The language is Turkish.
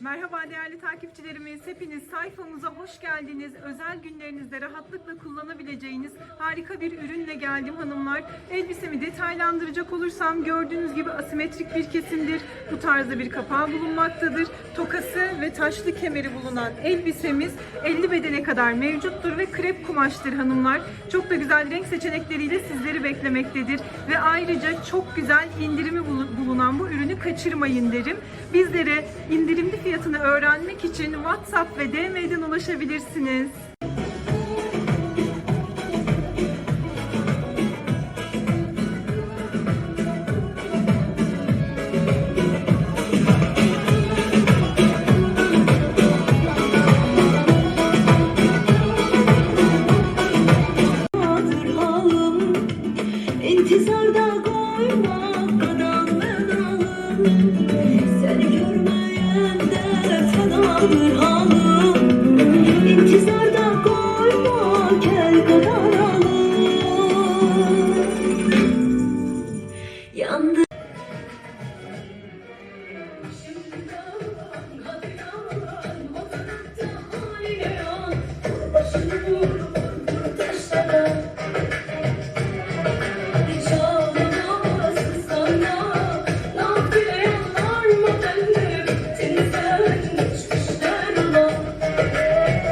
Merhaba değerli takipçilerimiz. Hepiniz sayfamıza hoş geldiniz. Özel günlerinizde rahatlıkla kullanabileceğiniz harika bir ürünle geldim hanımlar. Elbisemi detaylandıracak olursam gördüğünüz gibi asimetrik bir kesimdir. Bu tarzda bir kapağı bulunmaktadır. Tokası ve taşlı kemeri bulunan elbisemiz 50 bedene kadar mevcuttur ve krep kumaştır hanımlar. Çok da güzel renk seçenekleriyle sizleri beklemektedir. Ve ayrıca çok güzel indirimi bulu- bulunan bu ürünü kaçırmayın derim. Bizlere indirimli fiyatını öğrenmek için WhatsApp ve DM'den ulaşabilirsiniz. İntizarda koymak adamın alım Seni görmeyende Kur'an